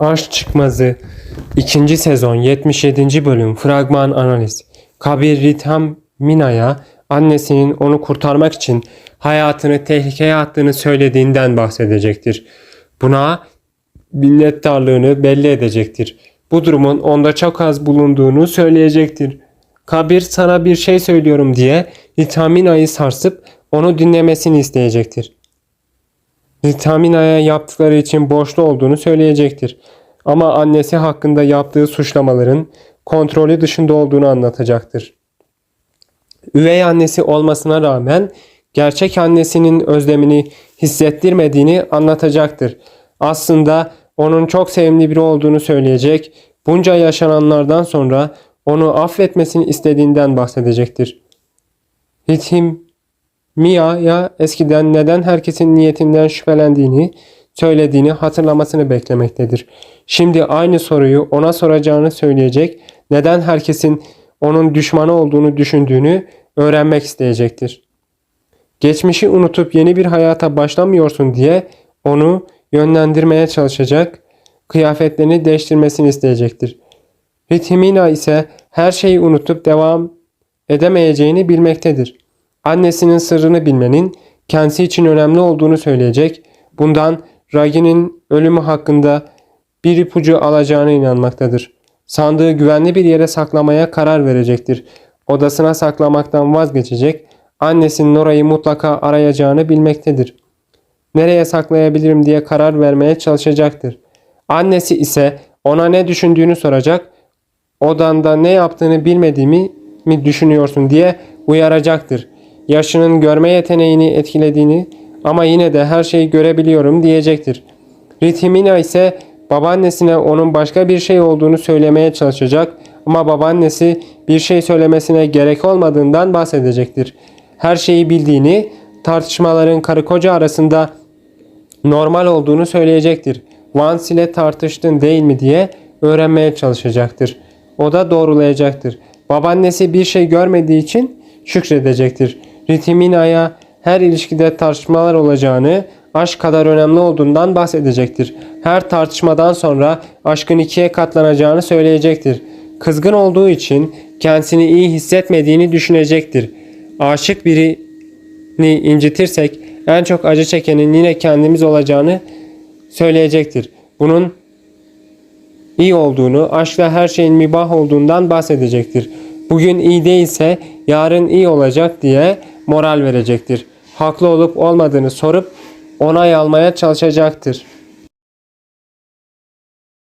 Aşk Çıkmazı 2. sezon 77. bölüm fragman analiz. Kabir Ritham Mina'ya annesinin onu kurtarmak için hayatını tehlikeye attığını söylediğinden bahsedecektir. Buna minnettarlığını belli edecektir. Bu durumun onda çok az bulunduğunu söyleyecektir. Kabir sana bir şey söylüyorum diye Ritamina'yı sarsıp onu dinlemesini isteyecektir. Vitamina'ya yaptıkları için borçlu olduğunu söyleyecektir. Ama annesi hakkında yaptığı suçlamaların kontrolü dışında olduğunu anlatacaktır. Üvey annesi olmasına rağmen gerçek annesinin özlemini hissettirmediğini anlatacaktır. Aslında onun çok sevimli biri olduğunu söyleyecek, bunca yaşananlardan sonra onu affetmesini istediğinden bahsedecektir. Hitim Mia'ya eskiden neden herkesin niyetinden şüphelendiğini söylediğini hatırlamasını beklemektedir. Şimdi aynı soruyu ona soracağını söyleyecek, neden herkesin onun düşmanı olduğunu düşündüğünü öğrenmek isteyecektir. Geçmişi unutup yeni bir hayata başlamıyorsun diye onu yönlendirmeye çalışacak, kıyafetlerini değiştirmesini isteyecektir. Ritimina ise her şeyi unutup devam edemeyeceğini bilmektedir. Annesinin sırrını bilmenin kendisi için önemli olduğunu söyleyecek. Bundan Ragi'nin ölümü hakkında bir ipucu alacağına inanmaktadır. Sandığı güvenli bir yere saklamaya karar verecektir. Odasına saklamaktan vazgeçecek. Annesinin orayı mutlaka arayacağını bilmektedir. Nereye saklayabilirim diye karar vermeye çalışacaktır. Annesi ise ona ne düşündüğünü soracak. Odanda ne yaptığını bilmediğimi mi düşünüyorsun diye uyaracaktır. Yaşının görme yeteneğini etkilediğini ama yine de her şeyi görebiliyorum diyecektir. Ritimina ise babaannesine onun başka bir şey olduğunu söylemeye çalışacak ama babaannesi bir şey söylemesine gerek olmadığından bahsedecektir. Her şeyi bildiğini, tartışmaların karı koca arasında normal olduğunu söyleyecektir. Vance ile tartıştın değil mi diye öğrenmeye çalışacaktır. O da doğrulayacaktır. Babaannesi bir şey görmediği için şükredecektir. Ritimina'ya her ilişkide tartışmalar olacağını, aşk kadar önemli olduğundan bahsedecektir. Her tartışmadan sonra aşkın ikiye katlanacağını söyleyecektir. Kızgın olduğu için kendisini iyi hissetmediğini düşünecektir. Aşık birini incitirsek en çok acı çekenin yine kendimiz olacağını söyleyecektir. Bunun iyi olduğunu, aşkla her şeyin mübah olduğundan bahsedecektir. Bugün iyi değilse yarın iyi olacak diye moral verecektir. Haklı olup olmadığını sorup onay almaya çalışacaktır.